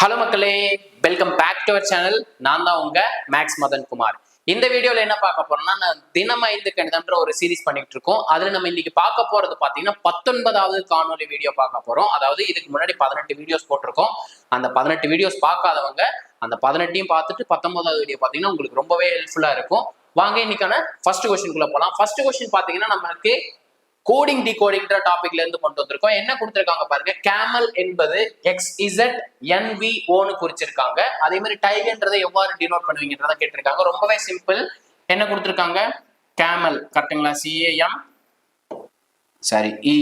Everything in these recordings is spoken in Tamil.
ஹலோ மக்களே welcome back to our channel நான் தான் உங்க மேக்ஸ் மதன் குமார் இந்த வீடியோல என்ன பார்க்க போறோம்னா நான் தினம் ஐந்து கணிதம்ன்ற ஒரு சீரிஸ் பண்ணிட்டு இருக்கோம். அதுல நம்ம இன்னைக்கு பார்க்க போறது பாத்தீங்கன்னா பத்தொன்பதாவது காணொலி வீடியோ பார்க்க போறோம். அதாவது இதுக்கு முன்னாடி பதினெட்டு வீடியோஸ் போட்டிருக்கோம். அந்த பதினெட்டு வீடியோஸ் பார்க்காதவங்க அந்த பதினெட்டையும் பார்த்துட்டு பத்தொன்பதாவது வீடியோ பாத்தீங்கன்னா உங்களுக்கு ரொம்பவே ஹெல்ப்ஃபுல்லா இருக்கும். வாங்க இன்னைக்கான ஃபர்ஸ்ட் கொஸ்டின்குள்ள போலாம். ஃபர்ஸ்ட் கொஸ்டின் பாத்தீங்கன்னா நமக்கு கோடிங் டிகோடிங்ற டாபிக்ல இருந்து கொண்டு வந்திருக்கோம். என்ன கொடுத்திருக்காங்க பாருங்க. கேமல் என்பது எக்ஸ் இசட் என்வி ஓன்னு குறிச்சிருக்காங்க. அதே மாதிரி டைகர்ன்றதை எவ்வாறு டினோட் பண்ணுவீங்கன்றத கேட்டிருக்காங்க. ரொம்பவே சிம்பிள் என்ன கொடுத்திருக்காங்க? கேமல் கரெக்டுங்களா சிஏஎம் சாரி இ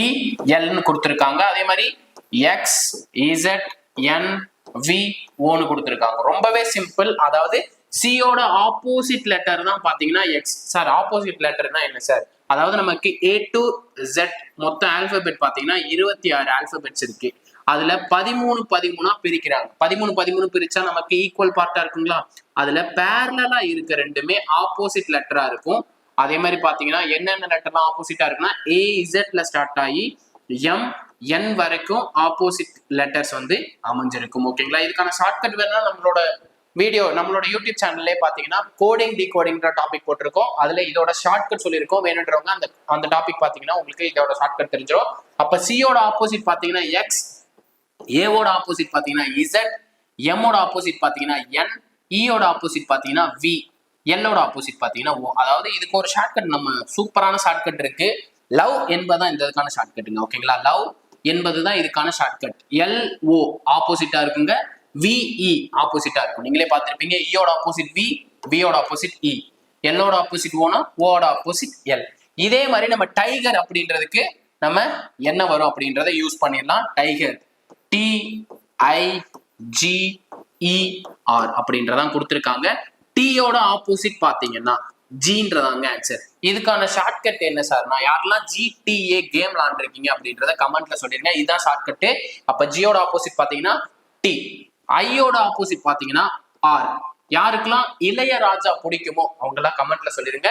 இஎல்னு கொடுத்திருக்காங்க. அதே மாதிரி எக்ஸ் இசட் என் வி ஓன்னு கொடுத்திருக்காங்க. ரொம்பவே சிம்பிள் அதாவது சியோட ஆப்போசிட் லெட்டர் தான் பாத்தீங்கன்னா எக்ஸ் சார் ஆப்போசிட் லெட்டர்னா என்ன சார் அதாவது நமக்கு ஏ டு ஜெட் மொத்த ஆல்பபெட் பாத்தீங்கன்னா இருபத்தி ஆறு ஆல்பபெட்ஸ் இருக்கு. அதுல பதிமூணு பதிமூணா பிரிக்கிறாங்க. பதிமூணு பதிமூணு பிரிச்சா நமக்கு ஈக்குவல் பார்ட்டா இருக்குங்களா? அதுல பேரலா இருக்க ரெண்டுமே ஆப்போசிட் லெட்டரா இருக்கும். அதே மாதிரி பாத்தீங்கன்னா என்னென்ன லெட்டர்லாம் ஆப்போசிட்டா இருக்குன்னா ஏ இசட்ல ஸ்டார்ட் ஆகி எம் என் வரைக்கும் ஆப்போசிட் லெட்டர்ஸ் வந்து அமைஞ்சிருக்கும். ஓகேங்களா இதுக்கான ஷார்ட்கட் வேணா நம்மளோட வீடியோ நம்மளோட யூடியூப் சேனல்லே பார்த்தீங்கன்னா கோடிங் டிகோடிங்ற டாபிக் போட்டிருக்கோம். அதில் இதோட ஷார்ட்கட் சொல்லியிருக்கோம். வேணுன்றவங்க அந்த அந்த டாபிக் பார்த்தீங்கன்னா உங்களுக்கு இதோட ஷார்ட்கட் தெரிஞ்சிடும் அப்போ சியோட ஆப்போசிட் பார்த்தீங்கன்னா எக்ஸ் ஏவோட ஆப்போசிட் பார்த்தீங்கன்னா இசட் எம்மோட ஆப்போசிட் பார்த்தீங்கன்னா என் இயோட e ஆப்போசிட் பார்த்தீங்கன்னா வி எல்லோட ஆப்போசிட் பார்த்தீங்கன்னா ஓ அதாவது இதுக்கு ஒரு ஷார்ட்கட் நம்ம சூப்பரான ஷார்ட்கட் இருக்கு. லவ் என்பதுதான் இந்த இதுக்கான ஷார்ட்கட்டுங்க ஓகேங்களா லவ் என்பது தான் இதுக்கான ஷார்ட்கட் எல் ஓ ஆப்போசிட்டா இருக்குங்க. விஇ e ஆப்போசிட்டா இருக்கும். நீங்களே பார்த்துருப்பீங்க. இயோட e ஆப்போசிட் வி வியோட ஆப்போசிட் இ எல்லோட ஆப்போசிட் ஓனா ஓட ஆப்போசிட் எல் e. இதே மாதிரி நம்ம டைகர் அப்படின்றதுக்கு நம்ம என்ன வரும் அப்படின்றத யூஸ் பண்ணிடலாம். Tiger T I G E R அப்படின்றதான் கொடுத்துருக்காங்க. டீயோட ஆப்போசிட் பார்த்தீங்கன்னா ஜின்றதாங்க ஆன்சர் இதுக்கான ஷார்ட்கட் என்ன சார்னா யாரெல்லாம் ஜிடிஏ கேம் விளாண்டுருக்கீங்க அப்படின்றத கமெண்ட்ல சொல்லிருங்க. இதுதான் ஷார்ட்கட்டு அப்ப ஜியோட ஆப்போசிட் பார்த்தீங்கன்னா டி ஐயோட ஆப்போசிட் பாத்தீங்கன்னா ஆர் யாருக்கெல்லாம் இளையராஜா பிடிக்குமோ அவங்க எல்லாம் கமெண்ட்ல சொல்லிருங்க.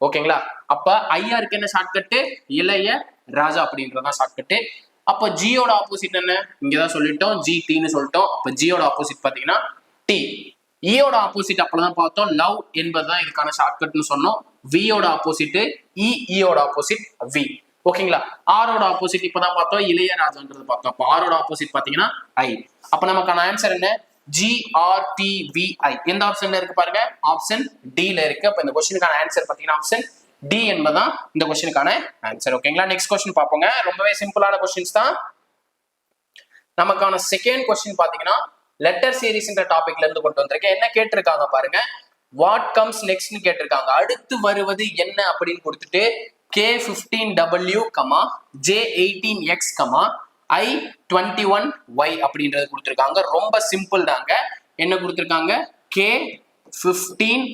ஓகேங்களா? அப்ப ஐயாருக்கு என்ன ஷார்ட்கட்டு இளைய ராஜா அப்படின்றதான் ஷார்ட்கட்டு அப்ப ஜியோட ஆப்போசிட் என்ன? இங்கதான் சொல்லிட்டோம். ஜி டின்னு சொல்லிட்டோம். அப்ப ஜியோட ஆப்போசிட் பாத்தீங்கன்னா டி இயோட e ஆப்போசிட் அப்பதான் பார்த்தோம். லவ் என்பதுதான் இதுக்கான ஷார்ட்கட்னு சொன்னோம். வியோட ஆப்போசிட் இ ஆப்போசிட் வி ஓகேங்களா? ஆரோட ஆப்போசிட் இப்பதான் பார்த்தோம். இளையராஜான்றது பார்த்தோம். அப்போ ஆரோட ஆப்போசிட் பாத்தீங்கன்னா ஐ அப்ப நமக்கான ஆன்சர் என்ன? ஜிஆர்டிவிஐ எந்த ஆப்ஷன்ல இருக்கு பாருங்க? ஆப்ஷன் டில இருக்கு. அப்ப இந்த கொஸ்டினுக்கான ஆன்சர் பாத்தீங்கன்னா ஆப்ஷன் டி என்பதுதான் இந்த கொஸ்டினுக்கான ஆன்சர் ஓகேங்களா? நெக்ஸ்ட் கொஸ்டின் பார்ப்போங்க. ரொம்பவே சிம்பிளான கொஸ்டின்ஸ் தான். நமக்கான செகண்ட் கொஸ்டின் பாத்தீங்கன்னா லெட்டர் சீரீஸ்ன்ற டாபிக்ல இருந்து கொண்டு வந்திருக்கேன். என்ன கேட்டிருக்காங்க பாருங்க? வாட் கம்ஸ் நெக்ஸ்ட்னு கேட்டிருக்காங்க. அடுத்து வருவது என்ன அப்படின்னு கொடுத்துட்டு K fifteen W comma J eighteen X comma I twenty one Y அப்படின்றது கொடுத்துருக்காங்க. ரொம்ப சிம்பிள் தாங்க. என்ன கொடுத்துருக்காங்க? கே ஃபிஃப்டீன்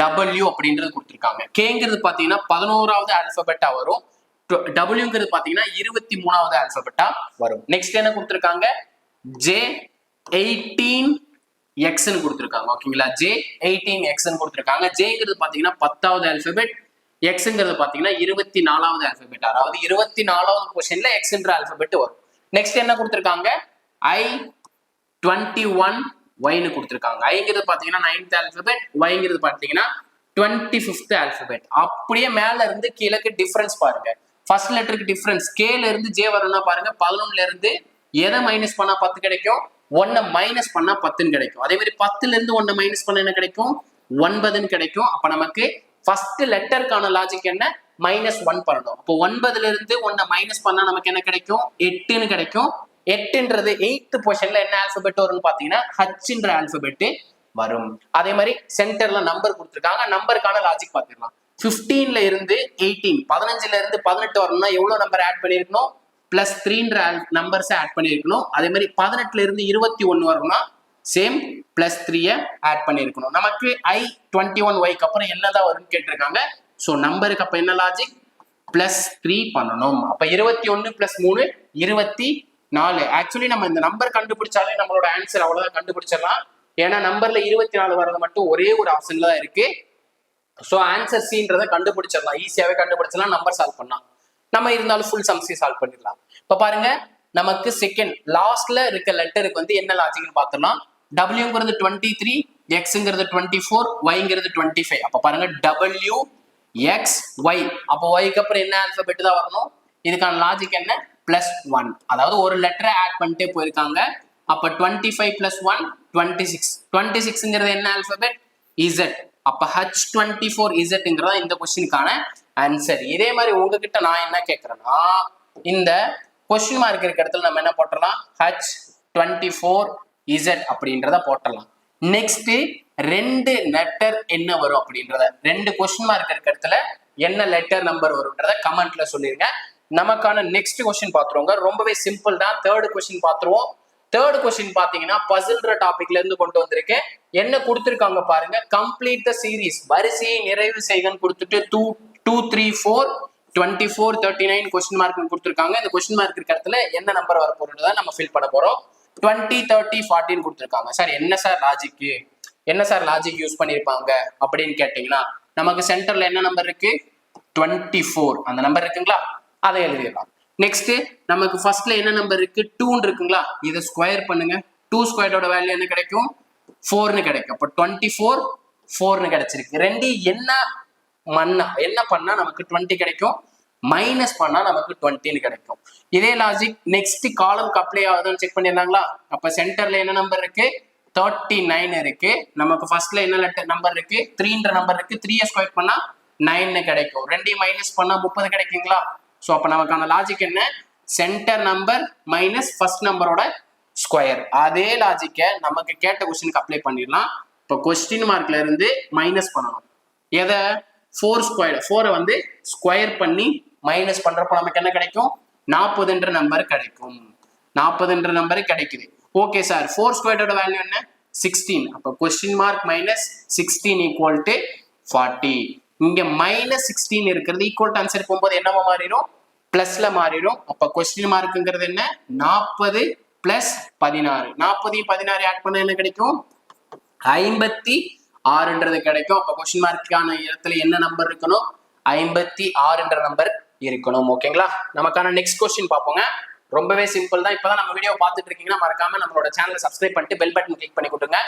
டபிள்யூ அப்படின்றது கொடுத்துருக்காங்க. கேங்கிறது பார்த்தீங்கன்னா பதினோராவது ஆல்பபெட்டா வரும். டபிள்யூங்கிறது பார்த்தீங்கன்னா இருபத்தி மூணாவது ஆல்பபெட்டா வரும். நெக்ஸ்ட் என்ன கொடுத்துருக்காங்க? ஜே எயிட்டீன் எக்ஸ்ன்னு கொடுத்துருக்காங்க. ஓகேங்களா ஜே எயிட்டீன் எக்ஸ்ன்னு கொடுத்துருக்காங்க. ஜேங்கிறது பார்த்தீங்கன்னா பத்தாவது ஆல்பபெட் எக்ஸுங்கிறது பார்த்தீங்கன்னா இருபத்தி நாலாவது ஆல்பபெட் அதாவது இருபத்தி நாலாவது கொஸ்டின்ல எக்ஸ்ன்ற ஆல்பபெட் வரும். நெக்ஸ்ட் என்ன கொடுத்துருக்காங்க? ஐ டுவெண்ட்டி ஒன் ஒய்னு கொடுத்துருக்காங்க. ஐங்கிறது பார்த்தீங்கன்னா நைன்த் ஆல்பபெட் ஒய்ங்கிறது பார்த்தீங்கன்னா டுவெண்ட்டி ஃபிஃப்த் ஆல்பபெட் அப்படியே மேல இருந்து கீழக்கு டிஃபரன்ஸ் பாருங்க. ஃபர்ஸ்ட் லெட்டருக்கு டிஃபரன்ஸ் கேல இருந்து ஜே வரும்னா பாருங்க பதினொன்னுல இருந்து எதை மைனஸ் பண்ணா பத்து கிடைக்கும்? ஒன்னை மைனஸ் பண்ணா பத்துன்னு கிடைக்கும். அதே மாதிரி பத்துல இருந்து ஒன்னை மைனஸ் பண்ண என்ன கிடைக்கும்? ஒன்பதுன்னு கிடைக்கும். அப்ப நமக்கு ஃபர்ஸ்ட் லெட்டருக்கான லாஜிக் என்ன? மைனஸ் ஒன் பண்ணணும். அப்போ ஒன்பதுல இருந்து ஒன்னை மைனஸ் பண்ணா நமக்கு என்ன கிடைக்கும்? எட்டுன்னு கிடைக்கும். எட்டுன்றது எயித்து பொசிஷன்ல என்ன ஆல்பபெட் வரும்னு பாத்தீங்கன்னா ஹச்ன்ற ஆல்பபெட் வரும். அதே மாதிரி சென்டர்ல நம்பர் கொடுத்துருக்காங்க. நம்பருக்கான லாஜிக் பார்த்துக்கலாம். பிப்டீன்ல இருந்து எயிட்டீன் பதினஞ்சுல இருந்து பதினெட்டு வரணும்னா எவ்வளவு நம்பர் ஆட் பண்ணிருக்கணும் பிளஸ் த்ரீன்ற நம்பர்ஸ் ஆட் பண்ணியிருக்கணும். அதே மாதிரி பதினெட்டுல இருந்து இருபத்தி ஒன்னு வரணும்னா சேம் பிளஸ் த்ரீயை ஆட் பண்ணியிருக்கணும். நமக்கு ஐ டுவெண்ட்டி ஒன் ஒய்க்கு அப்புறம் என்னதான் வரும்னு கேட்டிருக்காங்க? ஸோ நம்பருக்கு அப்போ என்ன லாஜிக் பிளஸ் த்ரீ பண்ணணும். அப்போ இருபத்தி ஒன்று பிளஸ் மூணு இருபத்தி நாலு. ஆக்சுவலி நம்ம இந்த நம்பர் கண்டுபிடிச்சாலே நம்மளோட ஆன்சர் அவ்வளோதான் கண்டுபிடிச்சிடலாம். ஏன்னா நம்பர்ல இருபத்தி நாலு வர்றது மட்டும் ஒரே ஒரு ஆப்ஷன்ல தான் இருக்கு. ஸோ ஆன்சர் சீன்றதை கண்டுபிடிச்சிடலாம். ஈஸியாகவே கண்டுபிடிச்சிடலாம். நம்பர் சால்வ் பண்ணலாம். நம்ம இருந்தாலும் ஃபுல் சம்ஸையும் சால்வ் பண்ணிடலாம். இப்போ பாருங்க நமக்கு செகண்ட் லாஸ்ட்ல இருக்க லெட்டருக்கு வந்து என்ன லாஜிக்னு பார்த்துடலாம். டபிள்யூங்கிறது டுவெண்ட்டி த்ரீ எக்ஸுங்கிறது டுவெண்ட்டி ஃபோர் ஒய்ங்கிறது டுவெண்ட்டி ஃபைவ் அப்போ பாருங்க டபிள்யூ எக்ஸ் ஒய் அப்போ ஒய்க்கு அப்புறம் என்ன ஆல்பபெட் தான் வரணும்? இதுக்கான லாஜிக் என்ன? பிளஸ் ஒன் அதாவது ஒரு லெட்டரை ஆட் பண்ணிட்டே போயிருக்காங்க. அப்போ twenty five plus one twenty six twenty சிக்ஸ்ங்கிறது என்ன ஆல்பபெட் இசட் அப்போ ஹச் டுவெண்ட்டி ஃபோர் இசட்ங்கிறதா இந்த கொஸ்டினுக்கான ஆன்சர் இதே மாதிரி உங்ககிட்ட நான் என்ன கேட்குறேன்னா இந்த கொஸ்டின் மார்க் இருக்கிற இடத்துல நம்ம என்ன போட்டுடலாம் ஹச் டுவெண்ட்டி ஃபோர் இசட் அப்படின்றத போட்டலாம். நெக்ஸ்ட் ரெண்டு லெட்டர் என்ன வரும் அப்படின்றத ரெண்டு கொஸ்டின் மார்க் இருக்க இடத்துல என்ன லெட்டர் நம்பர் வரும்ன்றத கமெண்ட்ல சொல்லிருங்க. நமக்கான நெக்ஸ்ட் கொஸ்டின் பாத்துருவோங்க. ரொம்பவே சிம்பிள் தான். தேர்ட் கொஸ்டின் பாத்துருவோம். தேர்ட் கொஸ்டின் பாத்தீங்கன்னா பசில்ற டாபிக்ல இருந்து கொண்டு வந்திருக்கேன். என்ன கொடுத்துருக்காங்க பாருங்க. கம்ப்ளீட் த சீரீஸ் வரிசையை நிறைவு செய்கன்னு கொடுத்துட்டு two two three four twenty four thirty nine question mark கொடுத்துருக்காங்க. இந்த கொஸ்டின் மார்க் இருக்கிற இடத்துல என்ன நம்பர் வர போறதுதான் நம்ம ஃபில் பண்ண போறோம். டுவெண்ட்டி தேர்ட்டி ஃபார்ட்டின்னு கொடுத்துருக்காங்க. சார் என்ன சார் லாஜிக்கு என்ன சார் லாஜிக் யூஸ் பண்ணியிருப்பாங்க அப்படின்னு கேட்டிங்கன்னா நமக்கு சென்டர்ல என்ன நம்பர் இருக்கு? டுவெண்ட்டி ஃபோர் அந்த நம்பர் இருக்குங்களா? அதை எழுதிடலாம். நெக்ஸ்ட் நமக்கு ஃபர்ஸ்ட்ல என்ன நம்பர் இருக்கு? டூன்னு இருக்குங்களா? இதை ஸ்கொயர் பண்ணுங்க. டூ ஸ்கொயரோட வேல்யூ என்ன கிடைக்கும்? ஃபோர்னு கிடைக்கும். அப்போ டுவெண்ட்டி ஃபோர் ஃபோர்னு கிடைச்சிருக்கு. ரெண்டு என்ன மண்ணா? என்ன பண்ணா நமக்கு டுவெண்ட்டி கிடைக்கும்? மைனஸ் பண்ணா நமக்கு டுவெண்ட்டின்னு கிடைக்கும். இதே லாஜிக் நெக்ஸ்ட் காலம்க்கு அப்ளை ஆகுதுன்னு செக் பண்ணிருந்தாங்களா அப்ப சென்டர்ல என்ன நம்பர் இருக்கு? தேர்ட்டி நைன் இருக்கு. நமக்கு ஃபர்ஸ்ட்ல என்ன லெட்டர் நம்பர் இருக்கு? த்ரீன்ற நம்பர் இருக்கு. த்ரீ ஸ்கொயர் பண்ணா நைன்னு கிடைக்கும். ரெண்டையும் மைனஸ் பண்ணா முப்பது கிடைக்குங்களா? ஸோ அப்போ அந்த லாஜிக் என்ன? சென்டர் நம்பர் மைனஸ் ஃபர்ஸ்ட் நம்பரோட ஸ்கொயர் அதே லாஜிக்கை நமக்கு கேட்ட கொஸ்டினுக்கு அப்ளை பண்ணிடலாம். இப்போ கொஸ்டின் மார்க்ல இருந்து மைனஸ் பண்ணணும் எதை? ஃபோர் ஸ்கொயர் ஃபோரை வந்து ஸ்கொயர் பண்ணி மைனஸ் பண்றப்போ நமக்கு என்ன கிடைக்கும்? நாற்பதுன்ற நம்பர் கிடைக்கும். நாற்பதுன்ற நம்பர் கிடைக்குது. ஓகே சார் ஃபோர் ஸ்கொயர்டோட வேல்யூ என்ன? சிக்ஸ்டீன் அப்போ question mark minus sixteen equal to forty இங்க மைனஸ் சிக்ஸ்டீன் இருக்கிறது ஈக்குவல் டு ஆன்சர் போகும்போது என்னவா மாறிடும்? பிளஸ்ல மாறிடும். அப்ப கொஸ்டின் மார்க்குங்கிறது என்ன? நாற்பது பிளஸ் பதினாறு. நாற்பதையும் பதினாறு ஆட் பண்ண என்ன கிடைக்கும்? ஐம்பத்தி ஆறுன்றது கிடைக்கும். அப்ப கொஸ்டின் மார்க்கான இடத்துல என்ன நம்பர் இருக்கணும்? ஐம்பத்தி ஆறுன்ற நம்பர் இருக்கணும் ஓகேங்களா நமக்கான நெக்ஸ்ட் கொஸ்டின் பார்ப்போங்க. ரொம்பவே சிம்பிள் தான். இப்பதான் நம்ம வீடியோ பார்த்துட்டு இருக்கீங்கன்னா மறக்காம நம்மளோட சேனலை சப்ஸ்கிரைப் பண்ணிட்டு பெல் பட்டன் கிளிக் பண்ணி கொடுங்க.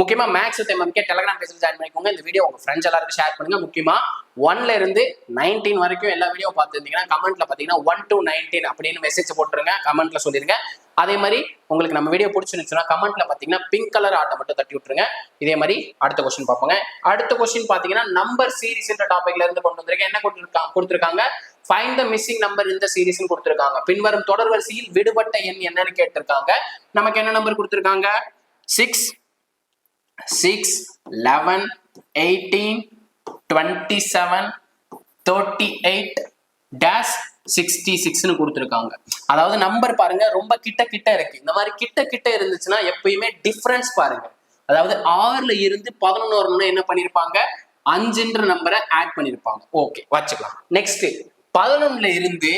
முக்கியமா மேக்ஸ் வித் எம்எம்கே டெலிகிராம் பேஜில் ஜாயின் பண்ணிக்கோங்க. இந்த வீடியோ உங்க ஃப்ரெண்ட்ஸ் எல்லாருக்கும் ஷேர் பண்ணுங்க. முக்கியமா ஒன்ல இருந்து நைன்டீன் வரைக்கும் எல்லா வீடியோ பார்த்துருந்தீங்கன்னா கமெண்ட்ல பாத்தீங்கன்னா ஒன் டு நைன்டீன் அப்படின்னு மெசேஜ் போட்டுருங்க. கமெண்ட்ல சொல்லிருங்க. அதே மாதிரி உங்களுக்கு நம்ம வீடியோ பிடிச்சிருந்துச்சுன்னா கமெண்ட்ல பாத்தீங்கன்னா பிங்க் கலர் ஆட்டை மட்டும் தட்டி விட்டுருங்க. இதே மாதிரி அடுத்த கொஸ்டின் பார்ப்போங்க. அடுத்த கொஸ்டின் பாத்தீங்கன்னா நம்பர் சீரிஸ்ன்ற டாபிக்ல இருந்து கொண்டு வந்திருக்கேன். என்ன கொடுத்துருக்காங்க கொடுத்துருக்காங்க? ஃபைண்ட் த மிஸ்ஸிங் நம்பர் இந்த சீரிஸ் கொடுத்துருக்காங்க. பின்வரும் தொடர் வரிசையில் விடுபட்ட எண் என்னன்னு கேட்டிருக்காங்க. நமக்கு என்ன நம்பர் கொடுத்துருக்காங்க? Six six eleven eighteen twenty seven thirty eight dash sixty சிக்ஸ்னு கொடுத்துருக்காங்க. அதாவது நம்பர் பாருங்க ரொம்ப கிட்ட கிட்ட இருக்கு. இந்த மாதிரி கிட்ட கிட்ட இருந்துச்சுன்னா எப்பயுமே டிஃப்ரென்ஸ் பாருங்க. அதாவது ஆறுல இருந்து பதினொன்னு என்ன பண்ணிருப்பாங்க? அஞ்சுன்ற நம்பரை ஆட் பண்ணிருப்பாங்க. ஓகே வச்சுக்கலாம். நெக்ஸ்ட் பதினொன்னுல இருந்து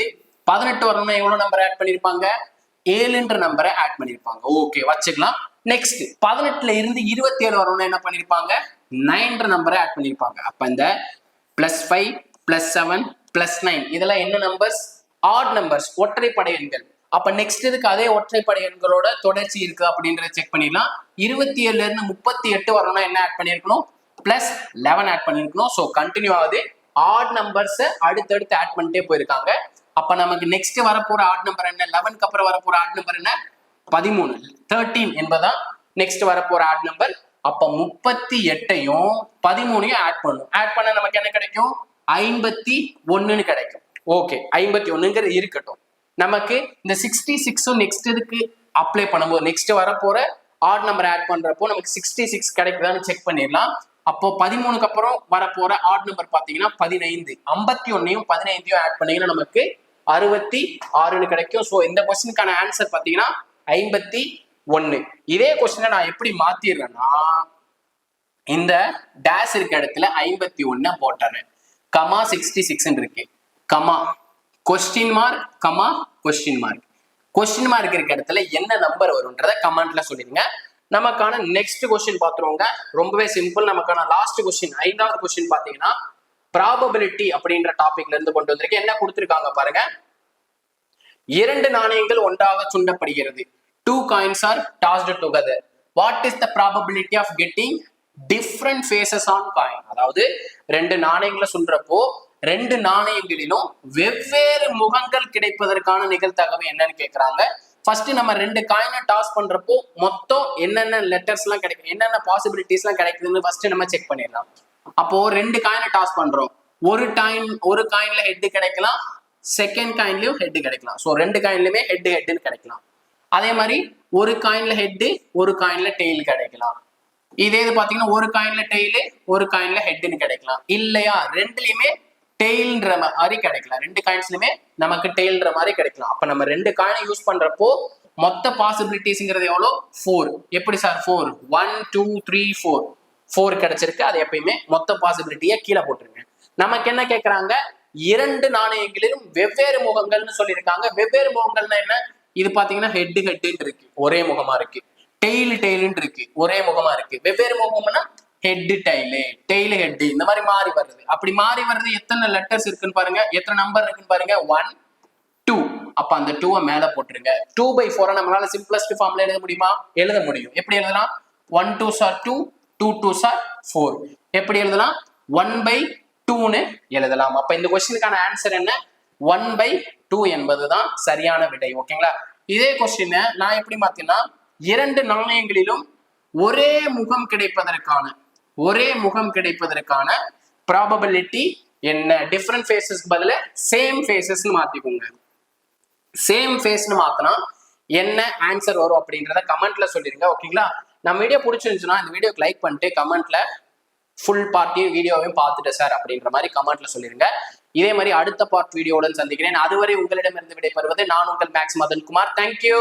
பதினெட்டு வரணும்னா எவ்வளவு நம்பர் ஆட் பண்ணிருப்பாங்க? ஏழுன்ற நம்பரை ஆட் பண்ணிருப்பாங்க. ஓகே வச்சுக்கலாம். நெக்ஸ்ட் பதினெட்டுல இருந்து இருபத்தி ஏழு வரணும்னா என்ன பண்ணிருப்பாங்க? நைன்ற நம்பரை ஆட் பண்ணிருப்பாங்க. அப்ப இந்த plus five plus seven plus nine இதெல்லாம் என்ன நம்பர்ஸ் ஆட் நம்பர்ஸ் ஒற்றைப்படை எண்கள். அப்ப நெக்ஸ்ட் இதுக்கு அதே ஒற்றைப்படை எண்களோட தொடர்ச்சி இருக்கு அப்படின்றத செக் பண்ணிடலாம். இருபத்தி ஏழுல இருந்து முப்பத்தி எட்டு வரணும்னா என்ன ஆட் பண்ணிருக்கணும்? பிளஸ் லெவன் ஆட் பண்ணிருக்கணும். ஸோ கண்டினியூ ஆகுது. ஆட் நம்பர்ஸை அடுத்தடுத்து ஆட் பண்ணிட்டே போயிருக்காங்க. அப்ப நமக்கு நெக்ஸ்ட் வரப்போற ஆட் நம்பர் என்ன? லெவன்க்கு அப்புறம் வரப்போற ஆட் நம்பர் என்ன? பதிமூணு. தேர்ட்டீன் என்பதான் நெக்ஸ்ட் வரப்போற ஆட் நம்பர் அப்ப முப்பத்தி எட்டையும் பதிமூணையும் ஆட் பண்ணும் ஆட் பண்ண நமக்கு என்ன கிடைக்கும்? ஐம்பத்தி ஒண்ணுன்னு கிடைக்கும். ஓகே ஐம்பத்தி ஒண்ணுங்கிறது இருக்கட்டும். நமக்கு இந்த சிக்ஸ்டி சிக்ஸும் நெக்ஸ்ட் இதுக்கு அப்ளை பண்ணும்போது நெக்ஸ்ட் வரப்போற ஆட் நம்பர் ஆட் பண்றப்போ நமக்கு சிக்ஸ்டி சிக்ஸ் கிடைக்குதான்னு செக் பண்ணிடலாம். அப்போ பதிமூணுக்கு அப்புறம் வரப்போற ஆட் நம்பர் பாத்தீங்கன்னா பதினைந்து. ஐம்பத்தி ஒன்னையும் பதினைந்தையும் ஆட் பண்ணீங்கன்னா நமக்கு அறுபத்தி ஆறுன்னு கிடைக்கும். ஸோ இந்த கொஸ்டினுக்கான ஆன்சர் பாத்தீங்கன்னா ஐம்பத்தி ஒன்னு. இதே கொஸ்டினை நான் எப்படி மாத்திடுறேன்னா இந்த டேஷ் இருக்க இடத்துல ஐம்பத்தி ஒன்ன போட்டுறேன். கமா சிக்ஸ்டி சிக்ஸ் இருக்கு. Comma question mark comma question mark question mark இருக்க இடத்துல என்ன நம்பர் வரும்ன்றத கமெண்ட்ல சொல்லிருங்க நமக்கான நெக்ஸ்ட் கொஸ்டின் பார்த்துருவோங்க ரொம்பவே சிம்பிள் நமக்கான லாஸ்ட் கொஸ்டின் ஐந்தாவது கொஸ்டின் பார்த்தீங்கன்னா ப்ராபபிலிட்டி அப்படின்ற டாபிக்ல இருந்து கொண்டு வந்திருக்கேன் என்ன கொடுத்துருக்காங்க பாருங்க. இரண்டு நாணயங்கள் ஒன்றாக சுண்டப்படுகிறது. Two coins are tossed together what is the probability of getting different faces on coin அதாவது ரெண்டு நாணயங்களை சொல்றப்போ ரெண்டு நாணயங்களிலும் வெவ்வேறு முகங்கள் கிடைப்பதற்கான நிகழ்த்தகவு என்னன்னு கேட்கிறாங்க ஃபர்ஸ்ட் நம்ம ரெண்டு காயினை டாஸ் பண்றப்போ மொத்தம் என்னென்ன லெட்டர்ஸ் எல்லாம் கிடைக்கும் என்னென்ன பாசிபிலிட்டிஸ் எல்லாம் கிடைக்குதுன்னு ஃபர்ஸ்ட் நம்ம செக் பண்ணிடலாம். அப்போ ரெண்டு காயினை டாஸ் பண்றோம். ஒரு டைம் ஒரு காயின்ல ஹெட் கிடைக்கலாம் செகண்ட் காயின்லயும் ஹெட் கிடைக்கலாம். ஸோ ரெண்டு காயின்லயுமே ஹெட் ஹெட்னு கிடைக்கலாம். அதே மாதிரி ஒரு காயின்ல ஹெட் ஒரு காயின்ல டெய்ல் கிடைக்கலாம். இதே இது பாத்தீங்கன்னா ஒரு காயின்ல டெய்லு ஒரு காயின்ல ஹெட்னு கிடைக்கலாம். இல்லையா? ரெண்டுலயுமே டெய்ல்ன்ற மாதிரி கிடைக்கலாம். ரெண்டு காயின்ஸ்லயுமே நமக்கு டெய்ல்ன்ற மாதிரி கிடைக்கலாம். அப்ப நம்ம ரெண்டு காயினை யூஸ் பண்றப்போ மொத்த பாசிபிலிட்டிஸ்ங்கிறது எவ்வளோ? ஃபோர் எப்படி sir four one two three four four கிடைச்சிருக்கு. அது எப்பயுமே மொத்த பாசிபிலிட்டியை கீழே போட்டுருங்க. நமக்கு என்ன கேட்கறாங்க இரண்டு நாணயங்களிலும் வெவ்வேறு முகங்கள்னு சொல்லியிருக்காங்க. வெவ்வேறு முகங்கள்னா என்ன? இது பாத்தீங்கன்னா ஹெட் ஹெட்டுன்னு இருக்கு. ஒரே முகமா இருக்கு. டெய்ல் டெய்லுன்னு இருக்கு. ஒரே முகமா இருக்கு. வெவ்வேறு முகம்னா ஹெட் டெய்லு டெய்ல் ஹெட் இந்த மாதிரி மாறி வருது அப்படி மாறி வர்றது எத்தனை லெட்டர்ஸ் இருக்குன்னு பாருங்க எத்தனை நம்பர் இருக்குன்னு பாருங்க ஒன் டூ அப்ப அந்த டூவை மேல போட்டுருங்க. டூ பை ஃபோரை நம்மளால சிம்பிளஸ்ட் ஃபார்ம்ல எழுத முடியுமா? எழுத முடியும். எப்படி எழுதலாம்? One two sir two two two sir four எப்படி எழுதலாம்? ஒன் பை டூன்னு எழுதலாம். அப்ப இந்த கொஸ்டினுக்கான ஆன்சர் என்ன? ஒன் பை டூ என்பதுதான் சரியான விடை. ஓகேங்களா? இதே கொஸ்டின் நான் எப்படி பார்த்தீங்கன்னா இரண்டு நாணயங்களிலும் ஒரே முகம் கிடைப்பதற்கான ஒரே முகம் கிடைப்பதற்கான ப்ராபபிலிட்டி என்ன? டிஃப்ரெண்ட் ஃபேஸஸ்க்கு பதில சேம் ஃபேஸஸ்னு மாத்திக்கோங்க. சேம் ஃபேஸ்னு மாத்தினா என்ன ஆன்சர் வரும் அப்படின்றத கமெண்ட்ல சொல்லிருங்க ஓகேங்களா நம்ம வீடியோ பிடிச்சிருந்துச்சுன்னா இந்த வீடியோக்கு லைக் பண்ணிட்டு கமெண்ட்ல ஃபுல் பார்ட்டியும் வீடியோவையும் பார்த்துட்டு சார் அப்படின்ற மாதிரி கமெண்ட்ல சொல்லிருங்க. இதே மாதிரி அடுத்த பார்ட் வீடியோவுடன் சந்திக்கிறேன். அதுவரை உங்களிடமிருந்து விடைபெறுவது நான் உங்கள் மேக்ஸ் மதன் குமார் தேங்க்யூ